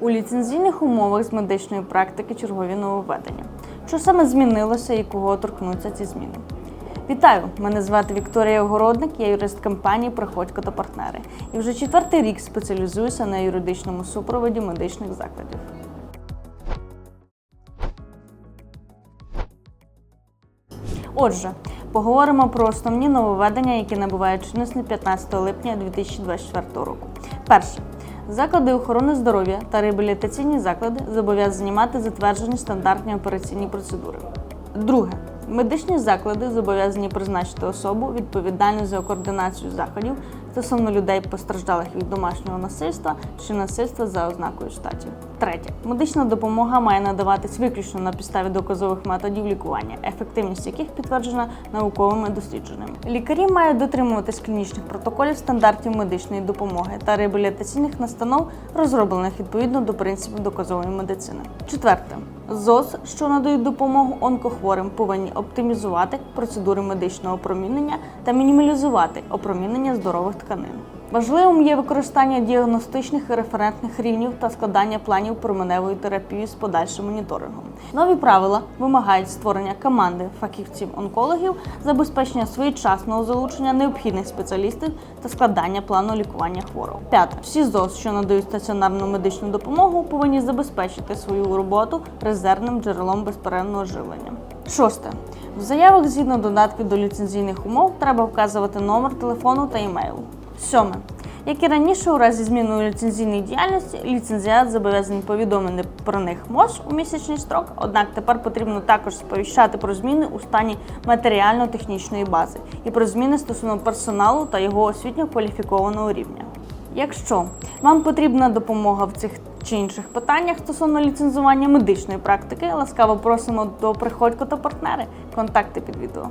У ліцензійних умовах з медичної практики чергові нововведення. Що саме змінилося і кого торкнуться ці зміни? Вітаю! Мене звати Вікторія Огородник, я юрист компанії Приходько та партнери. І вже четвертий рік спеціалізуюся на юридичному супроводі медичних закладів. Отже, поговоримо про основні нововведення, які набувають чинності 15 липня 2024 року. Перше. Заклади охорони здоров'я та реабілітаційні заклади зобов'язані мати затверджені стандартні операційні процедури. Друге. Медичні заклади зобов'язані призначити особу відповідальну за координацію заходів стосовно людей, постраждалих від домашнього насильства чи насильства за ознакою статі. Третє. Медична допомога має надаватись виключно на підставі доказових методів лікування, ефективність яких підтверджена науковими дослідженнями. Лікарі мають дотримуватись клінічних протоколів стандартів медичної допомоги та реабілітаційних настанов, розроблених відповідно до принципів доказової медицини. Четверте. ЗОЗ, що надають допомогу онкохворим, повинні оптимізувати процедури медичного опромінення та мінімалізувати опромінення здорових тканин. Важливим є використання діагностичних і референтних рівнів та складання планів променевої терапії з подальшим моніторингом. Нові правила вимагають створення команди фахівців-онкологів, забезпечення своєчасного залучення необхідних спеціалістів та складання плану лікування хворого. П'яте. Всі ЗОЗ, що надають стаціонарну медичну допомогу, повинні забезпечити свою роботу резервним джерелом безперервного живлення. Шосте. В заявах згідно додатків до ліцензійних умов треба вказувати номер телефону та імейл. Сьоме. Як і раніше, у разі зміни у діяльності, ліцензіат зобов'язаний повідомити про них МОЗ у місячний строк, однак тепер потрібно також сповіщати про зміни у стані матеріально-технічної бази і про зміни стосовно персоналу та його освітньо-кваліфікованого рівня. Якщо вам потрібна допомога в цих чи інших питаннях стосовно ліцензування медичної практики, ласкаво просимо до приходько та партнери. Контакти під відео.